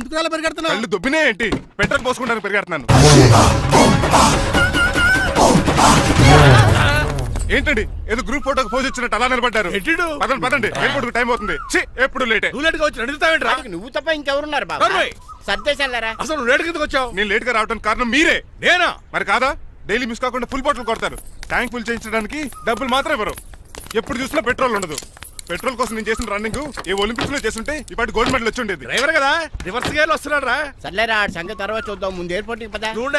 ఎందుకు అలా పరిగెడుతున్నావు? కళ్ళు దుబ్బినే ఏంటి? పెట్రోల్ పోసుకుంటానికి పెరిగెడుతున్నాను. ఏంటండి? ఏదో గ్రూప్ ఫోటోకి పోజ్ ఇచ్చినట్టు అలా నిలబడ్డారు. ఎట్టిడు? పదండి పదండి. ఎయిర్పోర్ట్ టైం అవుతుంది. ఛీ, ఎప్పుడు లేటే నువ్వు లేట్గా వచ్చి నువ్వు తప్ప ఇంకెవరున్నారు బాబా? నోర్మోయ్. సర్దేశాలరా? అసలు నువ్వు లేట్ కిందకు వచ్చావు? నేను లేట్గా రావడానికి కారణం మీరే. నేనా? మరి కాదా? డైలీ మిస్ కాకుండా ఫుల్ బాటిల్ కొడతారు. ట్యాంక్ ఫుల్ చేయించడానికి డబ్బులు మాత్రం ఇవ్వరు. ఎప్పుడు చూసినా పెట్రోల్ ఉండదు. పెట్రోల్ కోసం నేను చేసిన రన్నింగ్ ఏ ఒలింపిక్స్లో చేస్తుంటే ఇప్పటి గోల్డ్ మెడల్ వచ్చి ఉండేది. డ్రైవర్ కదా? రివర్స్ గేర్ వస్తున్నాడు రా. సర్లేరా ఆ సంగతి తర్వాత చూద్దాం. ముందు ఎయిర్పోర్ట్కి పదా. నువ్వు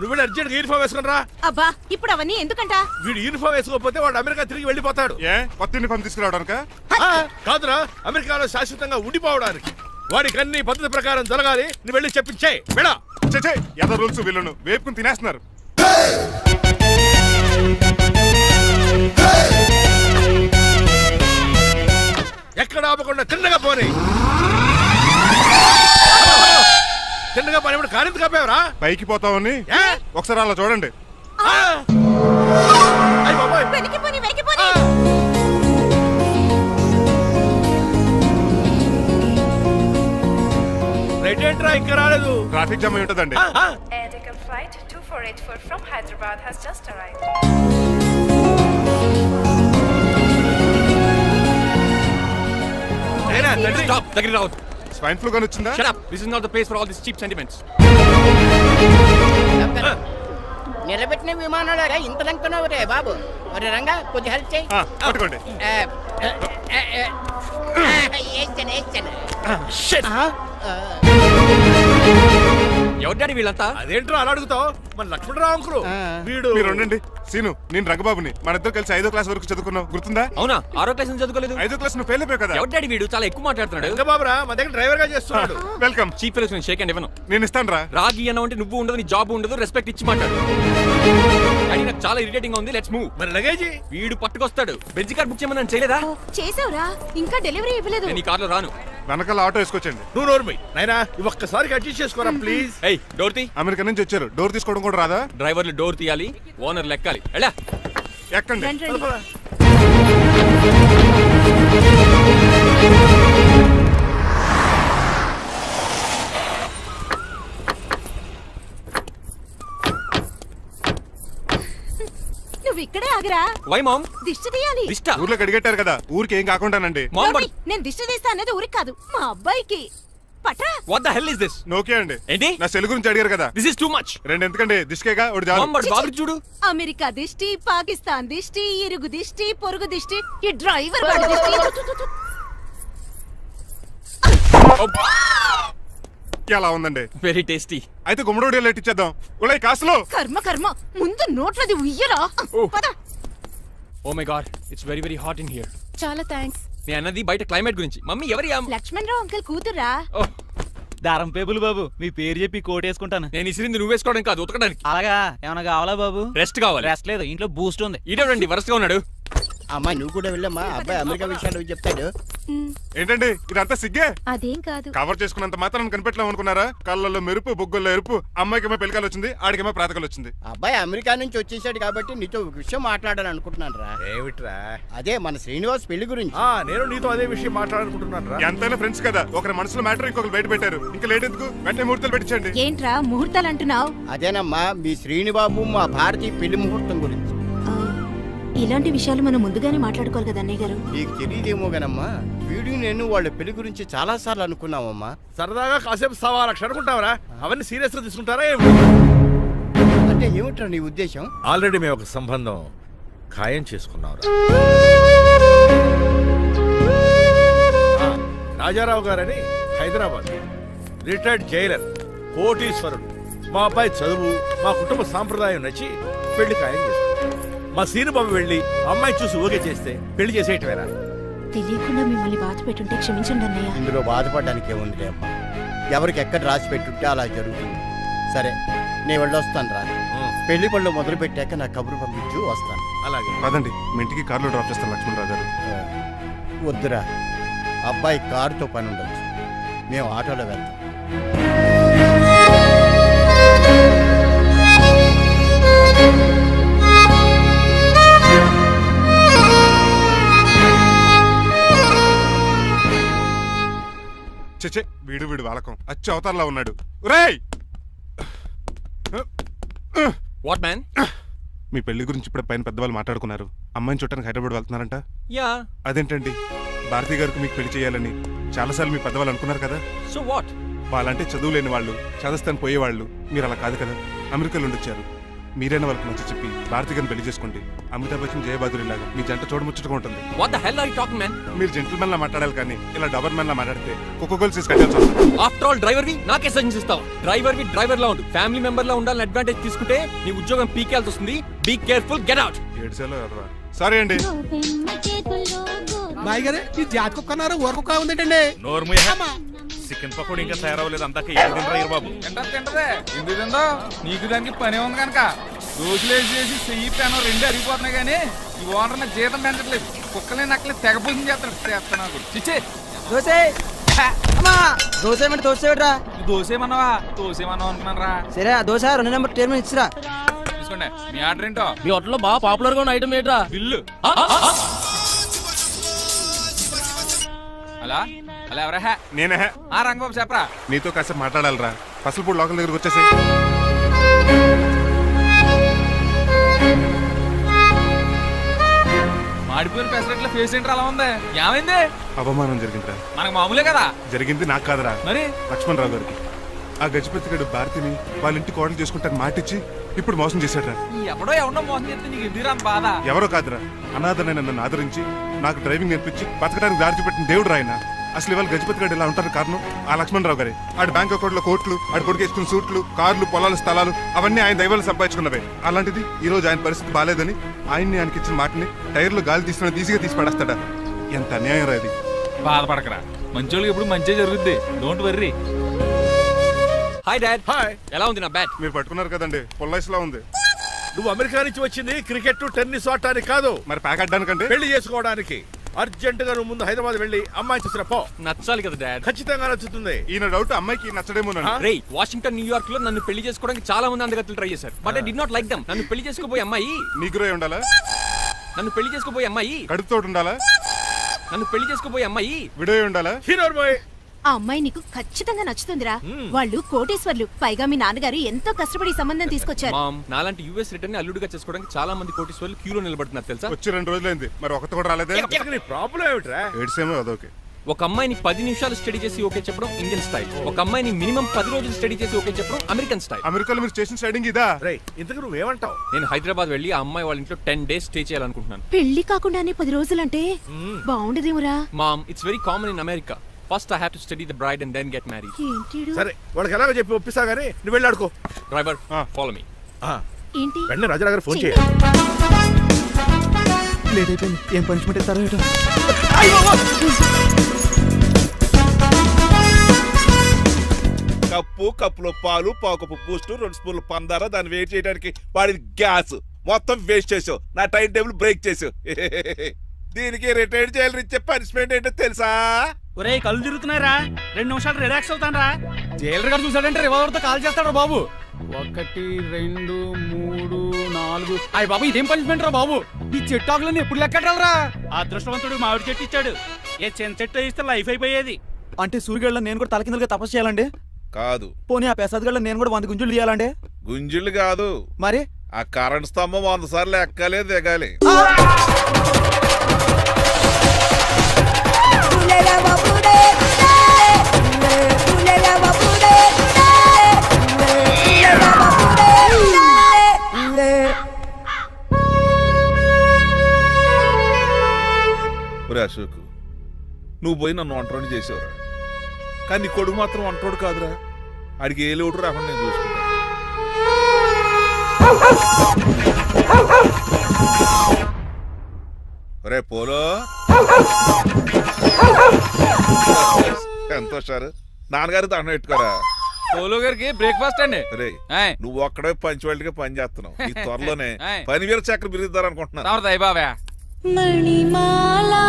నువ్వు అర్జెంట్ యూనిఫామ్ వేసుకుని రా. అబ్బా ఇప్పుడు అవన్నీ ఎందుకంట? వీడు యూనిఫామ్ వేసుకోకపోతే వాడు అమెరికా తిరిగి వెళ్ళిపోతాడు. ఏ? కొత్త యూనిఫామ్ తీసుకురావడానిక? ఆ, కాదురా అమెరికాలో శాశ్వతంగా ఉండిపోవడానికి. వాడికి అన్ని పద్ధతి ప్రకారం జరగాలి. నువ్వు వెళ్ళి చెప్పించే మేడా చే ఎదో రూల్స్ వీళ్ళను వేపుకుని తినేస్తున్నారు. ఎక్కడ ఆపకుండా తిన్నగా పోనీ. తిన్నగా పని ఇప్పుడు కారింత కప్పావరా పైకి పోతామని ఏ? ఒకసారి అలా చూడండి. ఏంట్రా ఇంకా రాలేదు? ట్రాఫిక్ జామ్ అయి ఉంటదండి. ఆ, ఆ. Air Deccan flight 2484 from Hyderabad has just Stop! దగ్గర రావద్దు స్వైన్ ఫ్లూ గాని వచ్చిందా Shut up! This is not the place for all these cheap sentiments. నిలబెట్టిన విమానాలు ఇంత లంకున్నావు రే బాబు? ఒరే రంగా కొద్ది హెల్ప్ చేయి. ఆ, పట్టుకోండి. ఆ, ఆ, ఆ, ఆ, ఎవరి డాడీ వీళ్ళంతా? అదేంట్రా అలా అడుగుతావు? మన లక్ష్మణరావు అంకులు. వీడు మీరు ఉండండి సీను నేను రంగబాబుని మన ఇద్దరు కలిసి ఐదో క్లాస్ వరకు చదువుకున్నాం గుర్తుందా? అవునా? ఆరో క్లాస్ చదువుకోలేదు? ఐదో క్లాస్ నువ్వు ఫెయిల్ అయిపోయావు కదా. ఎవరి డాడీ వీడు? చాలా ఎక్కువ మాట్లాడుతున్నాడు. ఇంకా బాబురా మా దగ్గర డ్రైవర్గా చేస్తున్నాడు. వెల్కమ్. చీప్ షేక్ అండ్ ఇవ్వను. నేను ఇస్తాను రా రాగి అన్న అంటే నువ్వు ఉండదు నీ జాబ్ ఉండదు రెస్పెక్ట్ ఇచ్చి మాట్లాడు. డాడీ నాకు చాలా ఇరిటేటింగ్ ఉంది. లెట్స్ మూవ్ మరి లగేజీ? వీడు పట్టుకొస్తాడు. బెంజ్ కార్ బుక్ చేయమని చేయలేదా? చేసావురా? ఇంకా డెలివరీ ఇవ్వలేదు. నేను ఈ కార్లో రాను. వెనకాల ఆటో వేసుకొచ్చండి నువ్వు నోర్మై ఇవి ఒక్కసారి అడ్జస్ట్ చేసుకోరా ప్లీజ్ ఏయ్ డోర్ తీ. అమెరికా నుంచి వచ్చారు. డోర్ తీసుకోవడం కూడా రాదా? డ్రైవర్లు డోర్ తీయాలి ఓనర్ లెక్కాలి. ఎలా ఎక్కండి. రండి, రండి. వై మామ్ దిష్టి తీయాలి. దిష్ట. ఊర్లోకి అడిగట్టారు కదా ఊరికి ఏం కాకుండానండి. మామ్ నేను దిష్టి తీస్తా అనేది ఊరికి కాదు మా అబ్బాయికి. పట్రా. What the hell is this నోకే అండి. ఏంటి? నా సెల్ గురించి అడిగారు కదా. దిస్ ఇస్ టూ మచ్ రెండు ఎందుకండి? దిష్కేగా ఒకటి చాలు. మామ్ బట్ బాబు చూడు. అమెరికా దిష్టి పాకిస్తాన్ దిష్టి ఇరుగు దిష్టి పొరుగు దిష్టి ఈ డ్రైవర్ వాడి దిష్టి. తు, తు. ఎలా ఉందండి? వెరీ టేస్టీ అయితే గుమ్మడి లైట్ ఇచ్చేద్దాం ఉలై కాసులో. కర్మ కర్మ. ముందు నోట్లది ఉయ్యరా. పద. ఓ my god it's very very hot in here చాలా థ్యాంక్స్ నేను అన్నది బయట క్లైమేట్ గురించి. మమ్మీ ఎవరి అమ్మ లక్ష్మణ్ రావు అంకుల్ కూతురా ఓహ్, దారం పేపులు బాబు మీ పేరు చెప్పి కోటేసుకుంటాను నేను ఇసిరింది నువ్వు వేసుకోవడం కాదు ఉతకడానికి. అలాగా ఏమైనా కావాలా బాబు? రెస్ట్ కావాలి. రెస్ట్ లేదు ఇంట్లో బూస్ట్ ఉంది. ఈడేవండి వరసగా ఉన్నాడు. అమ్మా నువ్వు కూడా వెళ్ళమ్మా. అబ్బాయి అమెరికా విషయాలు చెప్తాడు? ఏంటండి ఇదంతా సిగ్గే? అదేం కాదు. కవర్ చేసుకున్నంత మాత్రం కనిపెట్టలేం అనుకున్నారా? కళ్ళల్లో మెరుపు బొగ్గుల్లో ఎరుపు అమ్మాయికేమో పెళ్ళికాలు వచ్చింది ఆడికేమో ప్రాతకాలు వచ్చింది. అబ్బాయి అమెరికా నుంచి వచ్చేసాడు కాబట్టి నీతో ఒక విషయం మాట్లాడాలని అనుకుంటున్నాను రా. ఏమిట్రా? అదే మన శ్రీనివాస్ పెళ్ళి గురించి. ఆ నేను నీతో అదే విషయం మాట్లాడుకుంటున్నాను రా. ఎంతైనా ఫ్రెండ్స్ కదా ఒకరి మనసులో మ్యాటర్ ఇంకొకరు బయట పెట్టారు. ఇంకా లేట్ ఎందుకు? వెంటనే ముహూర్తాలు పెట్టించండి. ఏంట్రా ముహూర్తాలు అంటున్నావు? అదేనమ్మా మీ శ్రీనిబాబు మా భారతి పెళ్ళి ముహూర్తం గురించి. ఇలాంటి విషయాలు మనం ముందుగానే మాట్లాడుకోవాలి కదా అన్నయ్య గారు? నీకు తెలియదేమో గనమ్మా వీడు నేను వాళ్ళ పెళ్ళి గురించి చాలా సార్లు అనుకున్నామమ్మా సరదాగా కాసేపు సవా లక్ష అనుకుంటావరా అవన్నీ సీరియస్గా తీసుకుంటారా ఏమి? అంటే ఏమిట్రా నీ ఉద్దేశం? ఆల్రెడీ మేము ఒక సంబంధం ఖాయం చేసుకున్నాం రాజారావు గారని హైదరాబాద్. రిటైర్డ్ జైలర్ కోటీశ్వరుడు. మా అబ్బాయి చదువు మా కుటుంబ సాంప్రదాయం నచ్చి పెళ్ళి ఖాయం చేసుకున్నాం మా సీనుబాబు వెళ్ళి అమ్మాయి చూసి ఓకే చేస్తే పెళ్ళి చేసేయటమేనా తెలియకుండా మిమ్మల్ని బాధ పెట్టుంటే క్షమించండి అన్నయ్య. ఇందులో బాధపడడానికి ఏముందిలే అమ్మా. ఎవరికి ఎక్కడ రాసి పెట్టుంటే అలా జరుగుతుంది. సరే నేను వెళ్ళొస్తాను రా పెళ్ళి పళ్ళు మొదలు పెట్టాక నా కబురు పంపించు వస్తాను. అలాగే. పదండి మీ ఇంటికి కార్లో డ్రాప్ చేస్తాను లక్ష్మణరావు గారు. వద్దురా. అబ్బాయి కారుతో పని ఉండొచ్చు. మేము ఆటోలో వెళ్తాం. వీడు వీడు వాలకం. అచ్చు అవతారంలో ఉన్నాడు. రేయ్ వాట్ మ్యాన్ మీ పెళ్ళి గురించి ఇప్పుడే పైన పెద్దవాళ్ళు మాట్లాడుకున్నారు. అమ్మాయిని చూడటానికి హైదరాబాద్ వెళ్తున్నారంట? యా. అదేంటండి? భారతి గారికి మీకు పెళ్ళి చేయాలని చాలాసార్లు మీ పెద్దవాళ్ళు అనుకున్నారు కదా? సో వాట్ వాళ్ళంటే చదువు లేని వాళ్ళు చదస్తాను పోయేవాళ్ళు. మీరు అలా కాదు కదా? అమెరికాలో ఉండొచ్చారు. మీరైనా వాళ్ళకి మంచి చెప్పి భారతి గారిని పెళ్ళి చేసుకోండి. అమితాబ్ బచ్చన్ జయబాదురి లాగా మీ జంట చూడముచ్చటగా ఉంటుంది. What the hell are you talking man మీరు జెంటిల్మెన్ లా మాట్లాడాలి కానీ ఇలా డబర్ మ్యాన్ లా మాట్లాడితే కుక్క గోల్స్ తీసి కట్టాల్సి వస్తుంది. ఆఫ్టర్ ఆల్ డ్రైవర్ వి నాకే సజెషన్ ఇస్తావు. డ్రైవర్ వి డ్రైవర్ లా ఉండు. ఫ్యామిలీ మెంబర్ లా ఉండాలని అడ్వాంటేజ్ తీసుకుంటే నీ ఉద్యోగం పీకేల్సి వస్తుంది. బీ కేర్ఫుల్ గెట్ అవుట్ ఎర్రా సారీ అండి. బాయ్ గారు ఈ జాతి కుక్క అన్నారు ఊర కుక్క ఉందేంటండి. నోర్ము చికెన్ పకోడీ ఇంకా తయారవ్వలేదు. అందాక ఏం తినరా బాబు? తింటది తింటదే ఎందుకు తిందో నీకు దానికి పని ఉంది కనుక. రోజులు వేసి చెయ్యి పెనం రెండు అరిగిపోతున్నాయి కానీ ఈ ఓనర్ నాకు జీతం పెంచట్లేదు. కుక్కలే నక్కలే తెగ పూజం చేస్తాడు. చేస్తున్నాడు చిచ్చే. దోసే అమ్మా దోశ ఏమంటే దోశ ఏమిట్రా? దోసేమన్నావా దోసేమన్నావు అనుకున్నాను రా సరే ఆ దోశ రెండు నెంబర్ టేబుల్ ఇచ్చిరా. తీసుకోండి. మీ ఆర్డర్ ఏంటో? మీ హోటల్లో బాగా పాపులర్గా ఉన్న ఐటమ్ ఏంట్రా బిల్లు. అలా అలా ఎవరా? హే? నేనే. ఆ రంగబాబు చెప్పరా? నీతో కాసేపు మాట్లాడాలిరా. పసలపూడి లోకల్ దగ్గరకు వచ్చేసి మాడిపోయిన పెసరట్ల ఫేస్ ఏంట్రా అలా ఉంది? ఏమైంది? అవమానం జరిగిందిరా. మనకు మామూలే కదా? జరిగింది నాకు కాదురా. మరి? లక్ష్మణరావు గారికి. ఆ గజపతి గడు భారతిని వాళ్ళ ఇంటి కోడలు చేసుకుంటాను మాటిచ్చి ఇప్పుడు మోసం చేశాడ్రా. ఎవడో ఎవడో మోసం చేస్తే నీకు బాధ? ఎవరో కాదురా. అనాథనైన నన్ను ఆదరించి నాకు డ్రైవింగ్ నేర్పించి బతకడానికి దారి చూపెట్టిన దేవుడు రాయన అసలు ఇవాళ గజపతి గడు ఇలా ఉంటారు కారణం ఆ లక్ష్మణరావు గారే. ఆడు బ్యాంక్ అకౌంట్లో కోట్లు ఆడు కొడుకేసుకున్న సూట్లు కార్లు పొలాలు స్థలాలు అవన్నీ ఆయన దైవాలు సంపాదించుకున్నవే. అలాంటిది ఈ రోజు ఆయన పరిస్థితి బాగాలేదని ఆయన్ని ఆయనకి ఇచ్చిన మాటని టైర్లు గాలి తీసిన తీసిగా తీసి పడేస్తాడా? ఎంత అన్యాయం రా ఇది. బాధపడకరా. మంచోళ్ళకి ఎప్పుడు మంచి జరుగుద్ది. Don't worry hi dad hi ఎలా ఉంది నా బ్యాట్ మీరు పట్టుకున్నారు కదండి. పొల్లైస్లా ఉంది. నువ్వు అమెరికా నుంచి వచ్చింది క్రికెట్ టెన్నిస్ ఆడటానికి కాదు. మరి ప్యాక్ అడ్డానికంటే పెళ్ళి చేసుకోవడానికి. అర్జెంట్గా నువ్వు ముందు హైదరాబాద్ వెళ్ళి అమ్మాయి చూసిన పో. నచ్చాలి కదా డాడ్ ఖచ్చితంగా నచ్చుతుంది. ఈయన డౌట్ అమ్మాయికి నచ్చడేమోనండి రే వాషింగ్టన్ న్యూయార్క్లో నన్ను పెళ్ళి చేసుకోవడానికి చాలా మంది అందగత్తలు ట్రై చేశారు. But I did not like them నన్ను పెళ్ళి చేసుకోబోయే అమ్మాయి. నీగురై ఉండాలా? నన్ను పెళ్ళి చేసుకోబోయే అమ్మాయి. కడుపుతోటి ఉండాలా? నన్ను పెళ్ళి చేసుకోబోయే అమ్మాయి. విడో ఉండాలా? Hero boy. ఆ అమ్మాయి నీకు ఖచ్చితంగా నచ్చుతుందిరా. వాళ్ళు కోటేశ్వర్లు. పైగా మీ నాన్నగారు ఎంతో కష్టపడి ఈ సంబంధం తీసుకొచ్చారు. మామ్ నాలాంటి యూఎస్ రిటర్న్ అల్లుడిగా చేసుకోవడానికి చాలా మంది కోటీశ్వర్లు క్యూలో నిలబడుతున్నారు తెలుసా? వచ్చి రెండు రోజులైంది. మరి ఒకటి కూడా రాలేదే? నీ ప్రాబ్లం ఏమిట్రా? ఏడ్సేమో అదొకే. ఒక అమ్మాయిని పది నిమిషాలు స్టడీ చేసి ఓకే చెప్పడం ఇండియన్ స్టైల్. ఒక అమ్మాయిని మినిమం పది రోజులు స్టడీ చేసి ఓకే చెప్పడం అమెరికన్ స్టైల్. అమెరికాలో మీరు స్టేషన్ స్టైడింగ్ ఇదా? రే ఇంతకు నువ్వేమంటావు నేను హైదరాబాద్ వెళ్ళి ఆ అమ్మాయి వాళ్ళ ఇంట్లో టెన్ డేస్ స్టే చేయాలనుకుంటున్నాను. పెళ్ళి కాకుండానే పది రోజులంటే బాగుండదేమురా? Mom it's very common in America first I have to study the bride and then get married ఏంటి సరే వాళ్ళకి ఎలాగో చెప్పి ఒప్పిస్తా గానీ నువ్వు వెళ్ళి ఆడుకో డ్రైవర్ ఫాలో మీ ఏంటి? వెంటనే రాజా గారు ఫోన్. చేయాలి లేట్ అయిపోయింది ఏం పనిష్మెంట్ ఇస్తారో ఏటో? కప్పు కప్పులో పాలు పావుకప్పు బూస్ట్ రెండు స్పూన్లు పందార దాన్ని వేట్ చేయడానికి వాడిది గ్యాస్ మొత్తం వేస్ట్ చేసావు. నా టైం టేబుల్ బ్రేక్ చేసావు. దీనికి రిటైర్ చేయాలని ఇచ్చే పనిష్మెంట్ ఏంటో తెలుసా? ఒరే కళ్ళు తిరుగుతున్నారా రెండు నిమిషాలు రిలాక్స్ అవుతాను రా జైలర్ గారు చూసాడంటే రివాల్వర్తో కాల్ చేస్తాడు బాబు. ఒకటి రెండు మూడు నాలుగు. అయ్య బాబు ఇదేం పనిష్మెంట్ రా బాబు? ఈ చెట్టు ఆకులన్నీ ఎప్పుడు లెక్కట్రా అదృష్టవంతుడు మామిడి చెట్టు ఇచ్చాడు. ఏ చిన్న చెట్టు ఇస్తే లైఫ్ అయిపోయేది. అంటే సూర్యుగళ్ళ నేను కూడా తలకిందలుగా తపస్సు చేయాలండి? కాదు. పోనీ ఆ పెసదగళ్ళ నేను కూడా వంద గుంజులు తీయాలండి? గుంజులు కాదు. మరి? ఆ కరెంట్ స్తంభం వంద సార్లు ఎక్కాలే దిగాలి. నువ్వు పోయి నన్ను వంటోని చేసేవరా. కానీ నీ కొడుకు మాత్రం వంటోడు కాదురా. ఆడికి ఏ లోటు రాకుండా నేను చూసుకుంటా. ఒరే పోలో. సంతోషారు నాన్నగారు దండం పెట్టుకోరా. సోలో గారికి బ్రేక్ఫాస్ట్ అండి. రే. నువ్వు ఒక్కడే పంచువాళ్ళకి పని చేస్తున్నావు. ఈ త్వరలోనే. పని వేల చక్ర బిరుద్దారు అనుకుంటున్నాను దయబాబా మణిమాలా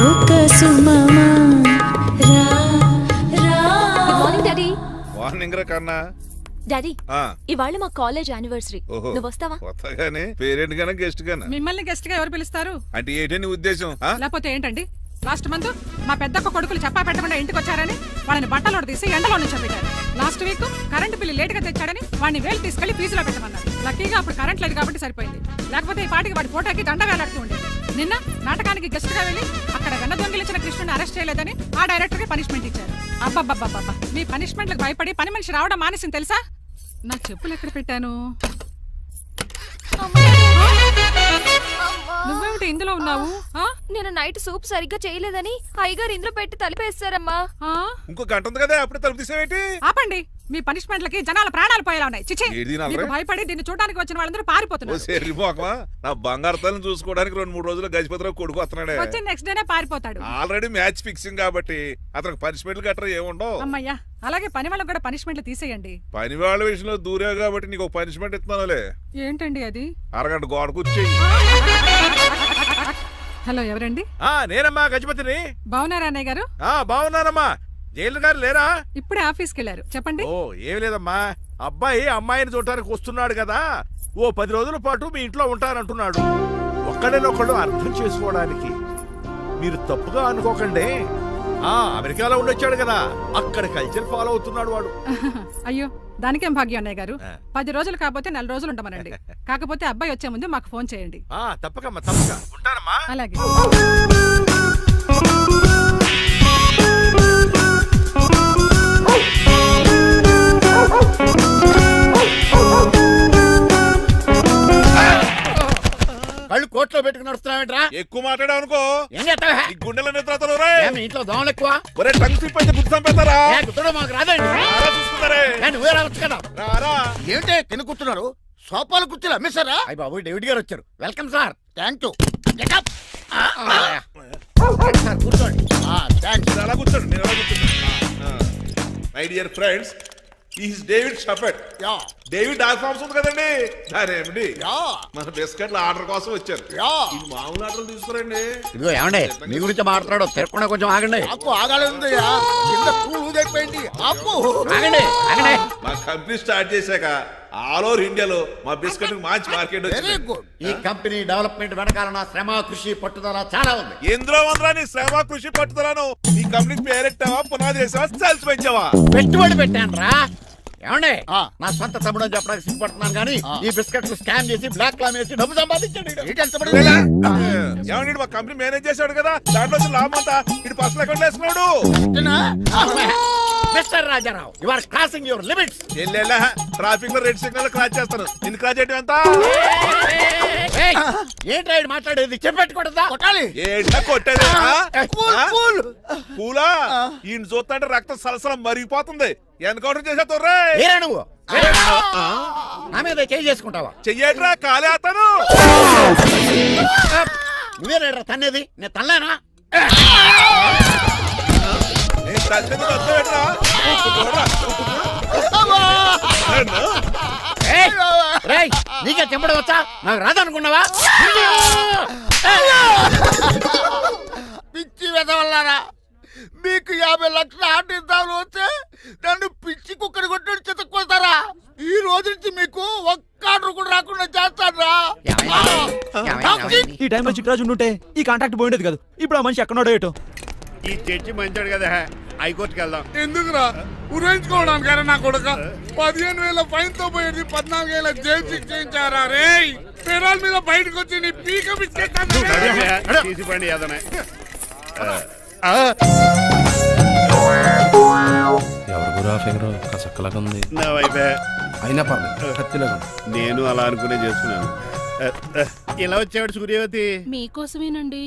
ఒక సుమమా. రా రా. మార్నింగ్ రా కన్నా డాడీ ఆ, ఇవాళ మా కాలేజ్ యానివర్సరీ నువ్వు వస్తావా? కొత్తగానే పేరెంట్ గానే గెస్ట్ గానే? మిమ్మల్ని గెస్ట్గా ఎవరు పిలుస్తారు? అంటే ఏంటి నీ ఉద్దేశం? లేకపోతే ఏంటండి? లాస్ట్ మంత్ మా పెద్దక్క కొడుకులు చెప్పా పెట్టకుండా ఇంటికి వచ్చారని వాళ్ళని బట్టలు తీసి ఎండలో నుంచి పెట్టారు లాస్ట్ వీక్ కరెంట్ బిల్లు లేట్గా తెచ్చాడని వాడిని వేలు తీసుకెళ్ళి ఫీజులో పెట్టమన్నారు. లక్కీగా అప్పుడు కరెంట్ లేదు కాబట్టి సరిపోయింది. లేకపోతే ఈ పాటికి వాడి ఫోటోకి దండ వేలాడుతూ ఉండేది. నిన్న నాటకానికి గెస్ట్గా వెళ్ళి అక్కడ వెన్న దొంగిలించిన కృష్ణుని అరెస్ట్ చేయలేదని ఆ డైరెక్టర్కి పనిష్మెంట్ ఇచ్చారు. అబ్బబ్బబ్బబ్బబ్బా. మీ పనిష్మెంట్లకు భయపడి పని మనిషి రావడం మానేసింది తెలుసా? నా చెప్పులు ఎక్కడ పెట్టాను? నువ్వేమిటి ఇందులో ఉన్నావు? ఆ? నేను నైట్ సూప్ సరిగ్గా చేయలేదని అయ్యగారు ఇందులో పెట్టి తలిపేస్తారమ్మా? ఇంకో గంట ఉంది కదా అప్పుడే తలుపు తీసేవేంటి? ఆపండి. మీ పనిష్మెంట్లకి జనాల ప్రాణాలు పోయేలా ఉన్నాయి. చిచి ఏది మీకు? భయపడి దీన్ని చూడడానికి వచ్చిన వాళ్ళందరూ ఓ పారిపోతున్నారు సెర్రి పోకమా నా బంగారు తల్లిని చూసుకోవడానికి రెండు మూడు రోజులు గజపతిరావు కొడుకు వస్తున్నాడే. వచ్చి నెక్స్ట్ డేనే పారిపోతాడు. ఆల్రెడీ మ్యాచ్ ఫిక్సింగ్ కాబట్టి అతనికి పనిష్మెంట్లు గట్రా ఏముండవు? అమ్మయ్యా అలాగే పని వాళ్ళకి కూడా పనిష్మెంట్లు తీసేయండి. పని వాళ్ళ విషయంలో దూరావు కాబట్టి నీకు ఒక పనిష్మెంట్ ఇస్తున్నానులే. ఏంటండి అది? అరగంట గోడ కూర్చేయి హలో ఎవరండి? ఆ నేనమ్మా గజపతిని. బాగున్నారా అన్నయ్య గారు? ఆ బాగున్నానమ్మా జైలు గారు లేరా? ఇప్పుడే ఆఫీస్కి వెళ్ళారు చెప్పండి. ఓ ఏం లేదమ్మా. అబ్బాయి అమ్మాయిని చూడటానికి వస్తున్నాడు కదా. ఓ పది రోజుల పాటు మీ ఇంట్లో ఉంటానంటున్నాడు. ఒక్కడేనొక్కడు అర్థం చేసుకోవడానికి. మీరు తప్పుగా అనుకోకండి. ఆ అమెరికాలో ఉండొచ్చాడు కదా. అక్కడ కల్చర్ ఫాలో అవుతున్నాడు వాడు. అయ్యో దానికేం భాగ్యం అన్నయ్య గారు. పది రోజులు కాకపోతే నెల రోజులు ఉండమనండి. కాకపోతే అబ్బాయి వచ్చే ముందు మాకు ఫోన్ చేయండి. ఆ తప్పకమ్మా తప్పక. ఉంటానమ్మా. అలాగే. ఎక్కువ మాట్లాడావు అనుకో ఏం చేస్తావా? ఈ గుండెల నిద్రతలు ఇంట్లో దోమలు ఎక్కువ? ఒరే టంగ్ తిప్పైతే గుర్తు చంపేస్తారా? ఏ, గుర్తుడు మాకు రాదండి రారా చూసుకుంటారే ఏ, నువ్వే రావచ్చు కదా. రారా. ఏంటి తిని కూర్చున్నారు? సోఫాలు కుర్చీలు అమ్మేశారా? అయ్యి బాబు డేవిడ్ గారు వచ్చారు. Welcome sir. Thank you sir కూర్చోండి. థ్యాంక్స్ మీరు అలా కూర్చోండి నేను అలా my dear friends is David షఫెట్ yeah David dock farms ఉంది కదండి? దాని ఏమిటి? యా మన బిస్కెట్ల ఆర్డర్ కోసం వచ్చారు. యా ఈ మామూలు ఆర్డర్లు తీసుకురండి. ఇదిగో ఏమండి? మీ గురించి మాట్లాడు. తిరగకుండా కొంచెం ఆగండి. ఆపు ఆగాలందయ్యా కింద కూల్ ఊదైపోయింది ఆపు. ఆగండి ఆగండి. మా కంపెనీ స్టార్ట్ చేశాక ఆల్ ఓవర్ ఇండియాలో మా బిస్కెట్ మంచి మార్కెట్ వెరీ వచ్చింది. గుడ్ ఈ కంపెనీ డెవలప్మెంట్ వెనకాల నా శ్రమ కృషి పట్టుదల చాలా ఉంది. ఎందులో ఉందిరా నీ శ్రమ కృషి పట్టుదలను ఈ కంపెనీకి పేరెట్టావా పునాది వేసావా సేల్స్ పెంచావా పెట్టుబడి పెట్టాను రా ఏమండి నా సొంత తమ్ముడు అని చెప్పడానికి సిగ్గుపడుతున్నాను కానీ ఈ బిస్కెట్ స్కామ్ చేసి బ్లాక్ క్లామ్ వేసి డబ్బు సంపాదించండి ఏమన్నా మా కంపెనీ మేనేజ్ చేశాడు కదా దాంట్లో లాభం అంతా ఇటు పర్సనల్ అకౌంట్ వేసుకున్నాడు. Mister Rajarao you are crossing your limits ఎల్లెల్లా ట్రాఫిక్లో రెడ్ సిగ్నల్ క్రాస్ చేస్తాను నిన్ను క్రాస్ చేయడం ఎంత? ఏంట్రా ఈడు మాట్లాడేది? చెప్పెట్టుకూడదా కొట్టాలి. ఏంటా కొట్టేది? కూల్? కూల్. ఈయన చూస్తుంటే రక్తం సలసలం మరిగిపోతుంది. ఎన్కౌంటర్ చేసేతో ఏరా నువ్వు. నా మీద చేయి చేసుకుంటావా? చెయ్యట్రా కాలే అతను. నువ్వేరా తన్నేది? నేను తనలేనా? రేయ్, నీకే చెంపడం వచ్చా నాకు రాదనుకున్నావా పిచ్చి వెదవల్లారా. మీకు యాభై లక్షల ఆట ఇద్దామని వస్తే నన్ను పిచ్చి కుక్కని కొట్టి చితక్కోతారా ఈ రోజు నుంచి మీకు ఒక్క ఆర్డర్ కూడా రాకుండా చేస్తారా ఈ టైంలో చిట్రాజు ఉంటే ఈ కాంటాక్ట్ పోయిండేది కాదు. ఇప్పుడు ఆ మనిషి ఎక్కడో ఏటో? ఈ చర్చి మంచాడు కదా హైకోర్టుకి వెళ్దాం. ఎందుకురా? ఉరేంచుకోవడానికి నా కొడుక? పదిహేను వేల ఫైన్తో పోయేది పద్నాలుగు వేల జైలు శిక్ష చేయించారా రే పెరాల్ మీద బయటకు వచ్చి నీ పీక తీసిపండి ఏదనే. ఎవరు గురా ఫిగర్? కసక్కలాగా ఉంది. నా వైపే. అయినా పర్లేదు. కత్తిలాగా ఉంది. నేను అలా అనుకునే చేస్తున్నాను ఇలా వచ్చాడు సూర్యవతి. మీకోసమేనండి.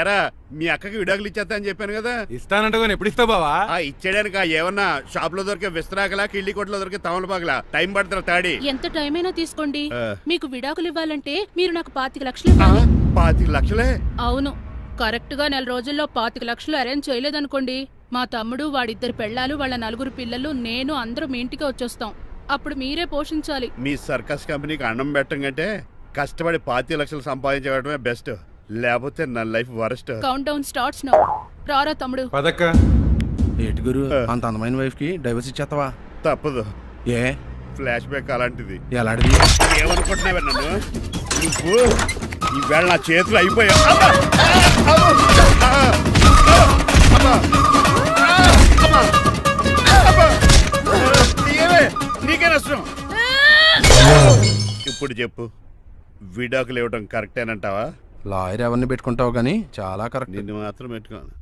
ఎరా మీ అక్కకి విడాకులు ఇచ్చేస్తా అని చెప్పాను కదా. ఇస్తానంటే ఎప్పుడు ఇస్తావు బావా? ఆ ఇచ్చేయడానికి? ఆ ఏమన్నా షాప్లో దొరికే విస్తరాకలా కిళ్ళి కొట్లో దొరికే తమలపాకలా? టైం పడుతున్నా తాడి. ఎంత టైం అయినా తీసుకోండి. మీకు విడాకులు ఇవ్వాలంటే మీరు నాకు పాతిక లక్షలు పాతిక లక్షలే? అవును. కరెక్ట్గా నెల రోజుల్లో పాతిక లక్షలు అరేంజ్ చేయలేదనుకోండి. మా తమ్ముడు వాడిద్దరు పెళ్ళాలు వాళ్ళ నలుగురు పిల్లలు నేను అందరూ మీ ఇంటికి వచ్చేస్తాం. అప్పుడు మీరే పోషించాలి. మీ సర్కస్ కంపెనీకి అన్నం పెట్టం కంటే కష్టపడి పాతి లక్షలు సంపాదించడమే బెస్ట్. లేకపోతే నా life worst. Count down starts now రారా తమ్ముడు. పదక్క. ఏటి గురు? అంత అందమైన వైఫ్కి డైవర్స్ ఇచ్చేస్తావా తప్పదు. ఏ? ఫ్లాష్ బ్యాక్ అలాంటిది. ఎలాంటిది? ఏమనుకుంటున్నావే నన్ను? నువ్వు ఈవేళ నా చేతులు అయిపోయా నీకే నష్టం? ఇప్పుడు చెప్పు. విడాకులు ఇవ్వడం కరెక్టేనంటావా లాయర్ ఎవరిని పెట్టుకుంటావు కానీ చాలా కరెక్ట్ నిన్ను మాత్రం పెట్టుకోను.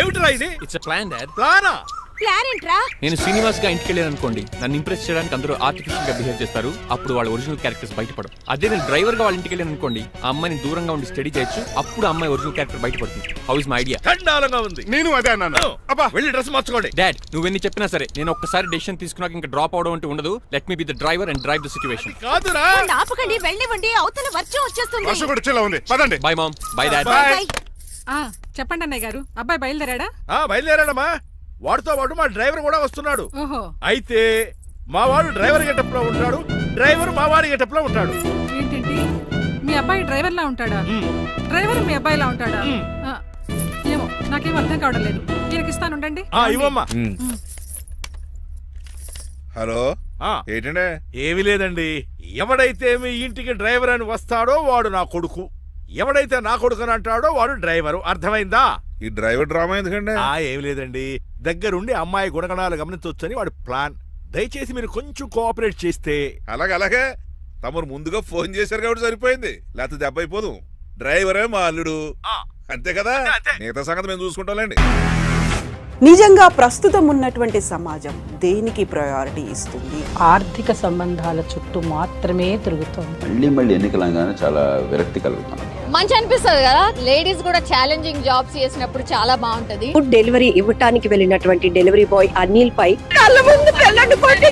ఏమిటిరా ఇది? ఇట్స్ ప్లాన్ డాడ్ ప్లానా? ప్లాన్ ఏంట్రా? నేను శ్రీనివాస్గా ఇంటికి వెళ్ళాను అనుకోండి నన్ను ఇంప్రెస్ చేయడానికి అందరూ ఆర్టిఫిషియల్గా బిహేవ్ చేస్తారు. అప్పుడు వాళ్ళ ఒరిజినల్ క్యారెక్టర్స్ బయటపడవు. అదే నేను డ్రైవర్గా వాళ్ళ ఇంటికి వెళ్ళాను అనుకోండి ఆ అమ్మాయిని దూరంగా ఉండి స్టడీ చేయొచ్చు. అప్పుడు ఆ అమ్మాయి ఒరిజినల్ క్యారెక్టర్ బయటపడుతుంది. హౌ ఇస్ మై ఐడియా చండాలంగా ఉంది. నేను అదే అన్నాను. అబ్బా. వెళ్ళి డ్రెస్ మార్చుకోండి. డాడ్ నువ్వెన్ని చెప్పినా సరే నేను ఒక్కసారి డెసిషన్ తీసుకున్నాక ఇంకా డ్రాప్ అవడం అంటూ ఉండదు. Let me be the driver and drive the situation కాదురా. ఆపకండి వెళ్ళివ్వండి అవతల వర్షం వచ్చేస్తుంది. వర్షం కూడా వచ్చేలా ఉంది. పదండి. Bye mom bye dad bye చెప్పండి అన్నయ్య గారు. అబ్బాయి బయలుదేరాడా? ఆ బయలుదేరాడమ్మా. వాడితో పాటు మా డ్రైవర్ కూడా వస్తున్నాడు. ఓహో. అయితే మా వాడు డ్రైవర్ గెటప్లో ఉంటాడు డ్రైవర్ మా వాడి గెటప్లో ఉంటాడు. ఏంటండి? మీ అబ్బాయి డ్రైవర్ లా ఉంటాడా? మ్. డ్రైవర్ మీ అబ్బాయి లా ఉంటాడా? మ్. ఆ, ఏమో నాకేం అర్థం కావడం లేదు. ఈయనకి ఇస్తాను ఉండండి. ఆ ఇవ్వమ్మా. హలో? ఆ, ఏంటంటే ఏమీ లేదండి. ఎవడైతే మీ ఇంటికి డ్రైవర్ అని వస్తాడో వాడు నా కొడుకు. ఎవడైతే నా కొడుకు అని అంటాడో వాడు డ్రైవరు. అర్థమైందా? ఈ డ్రైవర్ డ్రామా ఎందుకండి? ఆ ఏమి లేదండి. దగ్గరుండి అమ్మాయి గుణగణాలు గమనించవచ్చని వాడి ప్లాన్. దయచేసి మీరు కొంచెం కోఆపరేట్ చేస్తే. అలాగే అలాగే. తమరు ముందుగా ఫోన్ చేశారు కాబట్టి సరిపోయింది. లేకపోతే దెబ్బ అయిపోదు. డ్రైవరే మా అల్లుడు. అంతే కదా. మిగతా సంగతి మేము చూసుకుంటాంలేండి. నిజంగా ప్రస్తుతం ఉన్నటువంటి సమాజం దేనికి ప్రయారిటీ ఇస్తుంది? ఆర్థిక సంబంధాల చుట్టూ మాత్రమే తిరుగుతోంది. మళ్ళీ మళ్ళీ ఎన్నికలంగానే చాలా విరక్తి కలుగుతాం మంచి అనిపిస్తుంది కదా? లేడీస్ కూడా ఛాలెంజింగ్ జాబ్స్ చేసినప్పుడు చాలా బాగుంటది. ఫుడ్ డెలివరీ ఇవ్వటానికి వెళ్ళినటువంటి డెలివరీ బాయ్ అనిల్ పై. కళ్ళ ముందు పెళ్ళండుకోండి